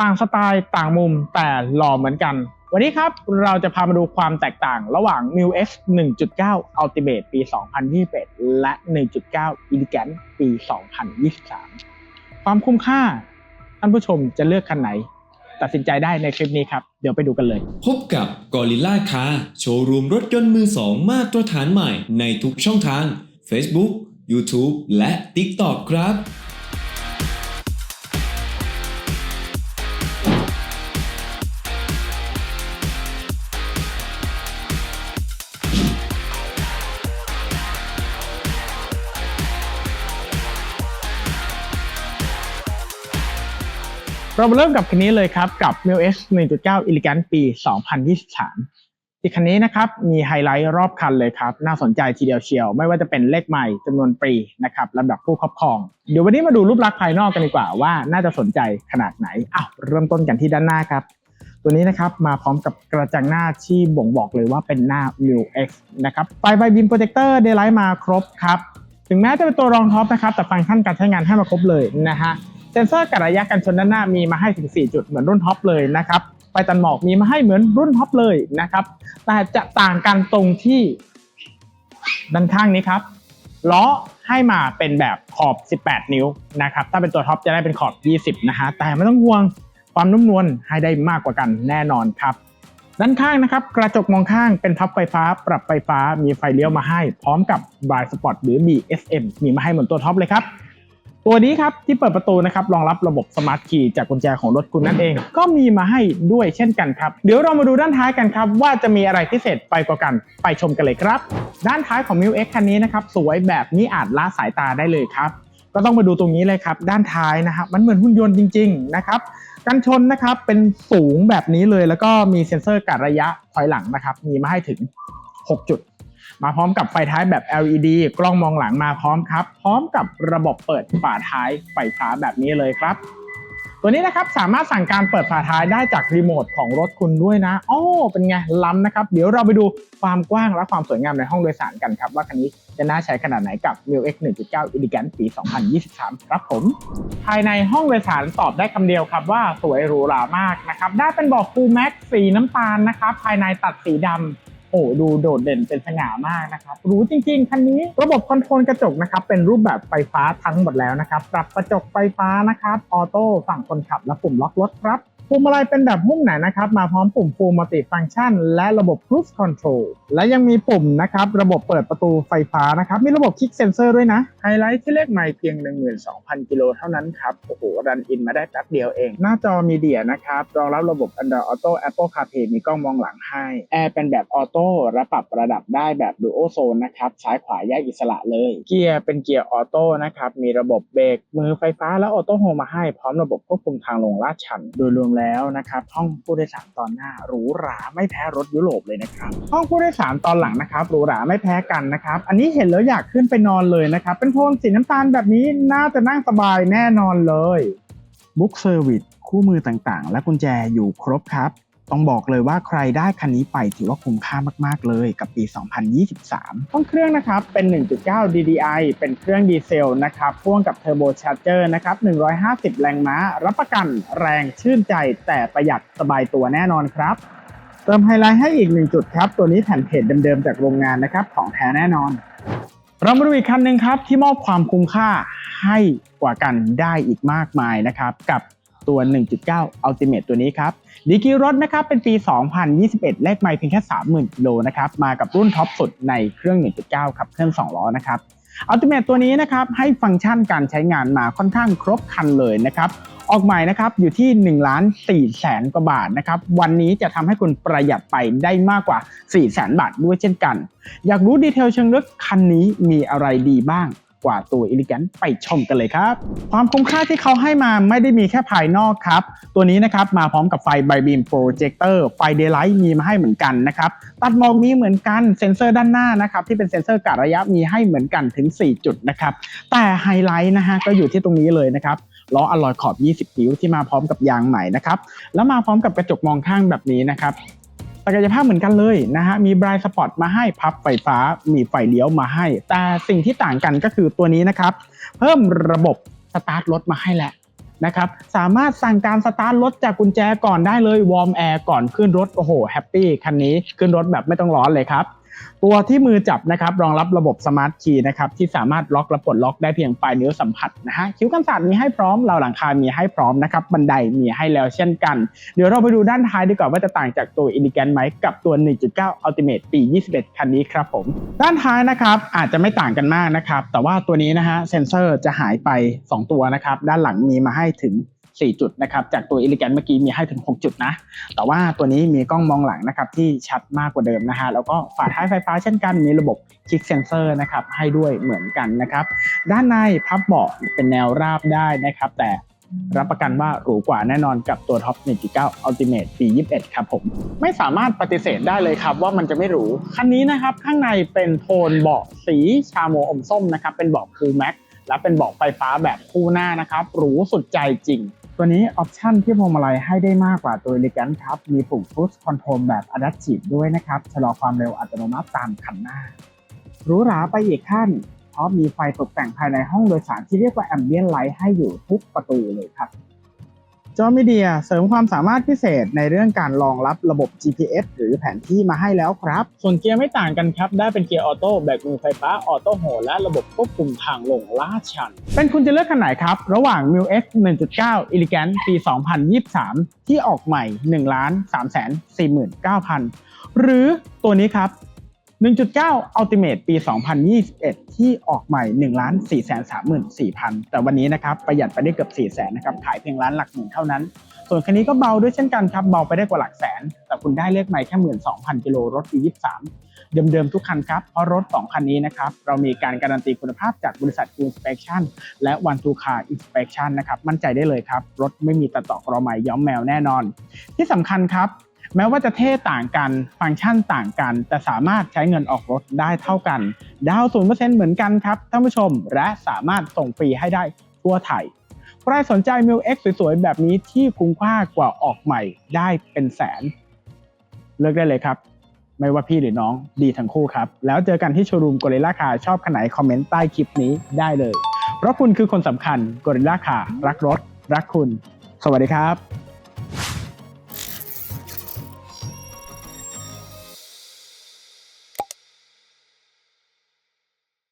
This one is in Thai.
ต่างสไตล์ต่างมุมแต่หล่อเหมือนกัน วันนี้ครับเราจะพามาดูความแตกต่างระหว่าง m i x 1.9 Ultimate ปี 2021 และ 1.9 Elegant ปี 2023 ความคุ้มค่า ท่านผู้ชมจะเลือกคันไหน ตัดสินใจได้ในคลิปนี้ครับ เดี๋ยวไปดูกันเลย พบกับ g o r i l l a Car โชว์รูมรถยนต์มือสองมาตรฐานใหม่ในทุกช่องทาง Facebook YouTube และ TikTok ครับ เรามาเริ่มกับคันนี้เลยครับกับ m i l X 1.9 Elegant ปี 2023ที่คันนี้นะครับมีไฮไลท์รอบคันเลยครับ น่าสนใจทีเดียวเชียว ไม่ว่าจะเป็นเลขใหม่จำนวนปีนะครับลำดับผู้ครอบครอง เดี๋ยววันนี้มาดูรูปลักษณ์ภายนอกกันดีกว่าว่าน่าจะสนใจขนาดไหนอ้าวเริ่มต้นกันที่ด้านหน้าครับ ตัวนี้นะครับมาพร้อมกับกระจังหน้าที่บ่งบอกเลยว่าเป็นหน้า m i l X นะครับไฟไฟบินโปรเจคเตอร์เดย์ไลท์มาครบครับถึงแม้จะเป็นตัวรองท็อปนะครับแต่ฟังก์ชันการใช้งานให้มาครบเลยนะฮะ เซนเซอร์กัดระยะกันชนด้านหน้ามีมาให้ถึง 4 จุดเหมือนรุ่นท็อปเลยนะครับไฟตันหมอกมีมาให้เหมือนรุ่นท็อปเลยนะครับ แต่จะต่างกันตรงที่ด้านข้างนี้ครับล้อให้มาเป็นแบบขอบ 18 นิ้วนะครับ ถ้าเป็นตัวท็อปจะได้เป็นขอบ 20 นะฮะ แต่ไม่ต้องห่วงความนุ่มนวลให้ได้มากกว่ากันแน่นอนครับ ด้านข้างนะครับ กระจกมองข้างเป็นพับไฟฟ้า ปรับไฟฟ้า มีไฟเลี้ยวมาให้ พร้อมกับ Blind Spot หรือ BSM มีมาให้เหมือนตัวท็อปเลยครับ ตัวนี้ครับที่เปิดประตูนะครับรองรับระบบสมาร์ทคีย์จากกุญแจของรถคุณนั่นเอง ก็มีมาให้ด้วยเช่นกันครับ เดี๋ยวเรามาดูด้านท้ายกันครับ ว่าจะมีอะไรพิเศษไปกว่ากันไปชมกันเลยครับ ด้านท้ายของ m i l X คันนี้นะครับสวยแบบนี้อาจละสายตาได้เลยครับ ก็ต้องมาดูตรงนี้เลยครับ ด้านท้ายนะครับมันเหมือนหุ่นยนต์จริง ๆ นะครับกันชนนะครับเป็นสูงแบบนี้เลยแล้วก็มีเซ็นเซอร์กัดระยะถอยหลังนะครับมีมาให้ถึง 6 จุด มาพร้อมกับไฟท้ายแบบ LED กล้องมองหลังมาพร้อมครับ พร้อมกับระบบเปิดฝาท้ายไฟฟ้าแบบนี้เลยครับ ตัวนี้นะครับสามารถสั่งการเปิดฝาท้ายได้จากรีโมทของรถคุณด้วยนะโอ้เป็นไงล้ำนะครับ เดี๋ยวเราไปดูความกว้างและความสวยงามในห้องโดยสารกันครับ ว่าคันนี้จะน่าใช้ขนาดไหนกับ m i l X 1.9 Elegant ปี 2023 ครับผม ภายในห้องโดยสารตอบได้คำเดียวครับว่าสวยหรูหรามากนะครับ ได้เป็นบอกฟูลแม็กสีน้ำตาลนะครับ ภายในตัดสีดำ โอ้ดูโดดเด่นเป็นสง่ามากนะครับหรู้จริงๆคันนี้ระบบคอนโทรลกระจกนะครับเป็นรูปแบบไฟฟ้าทั้งหมดแล้วนะครับปรับกระจกไฟฟ้านะครับออโต้ฝั่งคนขับและปุ่มล็อกรถครับ พวงมาลัยเป็นแบบหุ้มหนานะครับ มาพร้อมปุ่ม Full Multi Function และระบบ Cruise Control และยังมีปุ่มนะครับ ระบบเปิดประตูไฟฟ้านะครับ มีระบบ Kick Sensor ด้วยนะ ไฮไลท์ที่เลขใหม่เพียง 12,000 กิโลเท่านั้นครับ โอ้โห รันอินมาได้แป๊บเดียวเอง หน้าจอมีเดียนะครับ รองรับระบบ Android Auto Apple CarPlay มีกล้องมองหลังให้ แอร์เป็นแบบออโต้และปรับระดับได้แบบ Dual Zone นะครับ ซ้ายขวาแยกอิสระเลย เกียร์เป็นเกียร์ออโต้นะครับ มีระบบเบรกมือไฟฟ้าและออโต้โฮมาให้พร้อมระบบควบคุมทางลงลาดชัน โดยรวมแล้วนะครับห้องผู้โดยสารตอนหน้าหรูหราไม่แพ้รถยุโรปเลยนะครับห้องผู้โดยสารตอนหลังนะครับหรูหราไม่แพ้กันนะครับอันนี้เห็นแล้วอยากขึ้นไปนอนเลยนะครับเป็นโทนสีน้ำตาลแบบนี้น่าจะนั่งสบายแน่นอนเลยบุ๊กเซอร์วิสคู่มือต่างๆ และกุญแจอยู่ครบครับ ต้องบอกเลยว่าใครได้คันนี้ไปถือว่าคุ้มค่ามากๆเลยกับปี 2023 ห้องเครื่องนะครับเป็น 1.9 DDI เป็นเครื่องดีเซลนะครับพ่วงกับเทอร์โบชาร์เจอร์นะครับ 150 แรงม้า รับประกันแรงชื่นใจแต่ประหยัดสบายตัวแน่นอนครับ เติมไฮไลท์ให้อีกหนึ่งจุดครับ ตัวนี้แผ่นเพจเดิมๆจากโรงงานนะครับของแท้แน่นอน เรามาดูอีกคันหนึ่งครับที่มอบความคุ้มค่าให้กว่ากันได้อีกมากมายนะครับ กับ ตัว 1.9 Ultimate ตัวนี้ครับดีกีรถนะครับเป็นปี 2021 เลขไม่เพียงแค่ 30,000กิโลนะครับมากับรุ่นท็อปสุดในเครื่อง 1.9ขับเคลื่อน2ล้อนะครับ Ultimate ตัวนี้นะครับให้ฟังก์ชันการใช้งานมาค่อนข้างครบครันเลยนะครับออกใหม่นะครับอยู่ที่1ล้าน4แสนกว่าบาทนะครับวันนี้จะทำให้คุณประหยัดไปได้มากกว่า4แสนบาทด้วยเช่นกัน อยากรู้ดีเทลเชิงลึกคันนี้มีอะไรดีบ้าง กว่าตัว Elegant ไปชมกันเลยครับ ความคุ้มค่าที่เขาให้มาไม่ได้มีแค่ภายนอกครับ ตัวนี้นะครับมาพร้อมกับไฟ b i beam projector ไฟ daylight มีมาให้เหมือนกันนะครับ ตัดหมอกมีเหมือนกันเซ็นเซอร์ด้านหน้านะครับที่เป็นเซ็นเซอร์กะระยะมีให้เหมือนกันถึง 4 จุดนะครับ แต่ไฮไลท์นะฮะก็อยู่ที่ตรงนี้เลยนะครับล้ออลลอยขอบ 20 นิ้วที่มาพร้อมกับยางใหม่นะครับ แล้วมาพร้อมกับกระจกมองข้างแบบนี้นะครับ ศักยภาพเหมือนกันเลยนะฮะ มีบรายสปอร์ตมาให้พับไฟฟ้า มีไฟเลี้ยวมาให้ แต่สิ่งที่ต่างกันก็คือตัวนี้นะครับ เพิ่มระบบสตาร์ทรถมาให้แหละนะครับ สามารถสั่งการสตาร์ทรถจากกุญแจก่อนได้เลยวอร์มแอร์ก่อนขึ้นรถ โอ้โห แฮปปี้คันนี้ขึ้นรถแบบไม่ต้องร้อนเลยครับ ตัวที่มือจับนะครับรองรับระบบสมาร์ทคีย์นะครับที่สามารถล็อกและปลดล็อกได้เพียงปลายนิ้วสัมผัสนะฮะคิ้วกันศาสตมีให้พร้อมเราหลังคา มีให้พร้อมนะครับบันไดมีให้แล้วเช่นกัน เดี๋ยวเราไปดูด้านท้ายดีกว่าว่าจะต่างจากตัว Elegant ไหมกับตัว 1.9 Ultimate ปี 21 คันนี้ครับผม ด้านท้ายนะครับอาจจะไม่ต่างกันมากนะครับแต่ว่าตัวนี้นะฮะเซนเซอร์จะหายไป 2 ตัวนะครับด้านหลังมีมาให้ถึง 4 จุดนะครับ จากตัว Elegant เมื่อกี้มีให้ถึง 6 จุดนะ แต่ว่าตัวนี้มีกล้องมองหลังนะครับที่ชัดมากกว่าเดิมนะฮะ แล้วก็ฝาท้ายไฟฟ้าเช่นกัน มีระบบคลิกเซนเซอร์นะครับให้ด้วยเหมือนกันนะครับ ด้านในพับเบาะเป็นแนวราบได้นะครับ แต่รับประกันว่าหรูกว่าแน่นอนกับตัวท็อป1.9 Ultimate ปี 21 ครับผม ไม่สามารถปฏิเสธได้เลยครับว่ามันจะไม่หรู คันนี้นะครับ ข้างในเป็นโทนเบาะสีชาโมอมส้มนะครับ เป็นเบาะคูลแม็กและเป็นเบาะไฟฟ้าแบบคู่หน้านะครับ หรูสุดใจจริง ตัวนี้ออปชันที่พวงมาลัยให้ได้มากกว่าตัว Elegant ครับ มีปุ่ม Cruise Control แบบ Adaptive ด้วยนะครับ ชะลอความเร็วอัตโนมัติตามคันหน้าหรูหราไปอีกขั้นเพราะมีไฟตกแต่งภายในห้องโดยสารที่เรียกว่า Ambient Light ให้อยู่ทุกประตูเลยครับ จอมีเดียเสริมความสามารถพิเศษในเรื่องการรองรับระบบ GPS หรือแผนที่มาให้แล้วครับ ส่วนเกียร์ไม่ต่างกันครับ ได้เป็นเกียร์ออโต้แบกมือไฟฟ้าออโต้โหและระบบควบคุมทางลงลาดชัน เป็นคุณจะเลือกคันไหนครับ ระหว่าง m i l X 1.9 Elegant ปี 2023 ที่ออกใหม่ 1 3 4 9 0 0 0 หรือตัวนี้ครับ 1.9 Ultimate ปี 2021 ที่ออกใหม่ 1 4 3 4 0 0 0 แต่วันนี้นะครับประหยัดไปได้เกือบ 4 0 0 0 0นะครับขายเพียงล้านหลักหมื่นเท่านั้น ส่วนคันนี้ก็เบาด้วยเช่นกันครับ เบาไปได้กว่าหลักแสน แต่คุณได้เลขใหม่แค่12,000กิโลรถปี23 เดิมๆทุกคันครับ เพราะรถ 2 คันนี้นะครับ เรามีการการันตีคุณภาพจากบริษัท Inspection และ One to Car Inspection นะครับมั่นใจได้เลยครับรถไม่มีตัดต่อกรอใหม่ย้อมแมวแน่นอน ที่สำคัญครับ แม้ว่าจะเท่ต่างกันฟังก์ชันต่างกัน แต่สามารถใช้เงินออกรถได้เท่ากัน ดาวศูนเปอร์เซ็นต์เหมือนกันครับท่านผู้ชม และสามารถส่งฟรีให้ได้ทั่วไทยใครสนใจ m ิ l X สวยๆ แบบนี้ที่คุ้มค่ากว่าออกใหม่ได้เป็นแสน เลือกได้เลยครับ ไม่ว่าพี่หรือน้องดีทั้งคู่ครับ แล้วเจอกันที่โชว์รูม Gorilla Car ชอบคันไหนคอมเมนต์ใต้คลิปนี้ได้เลย เพราะคุณคือคนสำคัญ Gorilla Car รักรถ รักคุณ สวัสดีครับ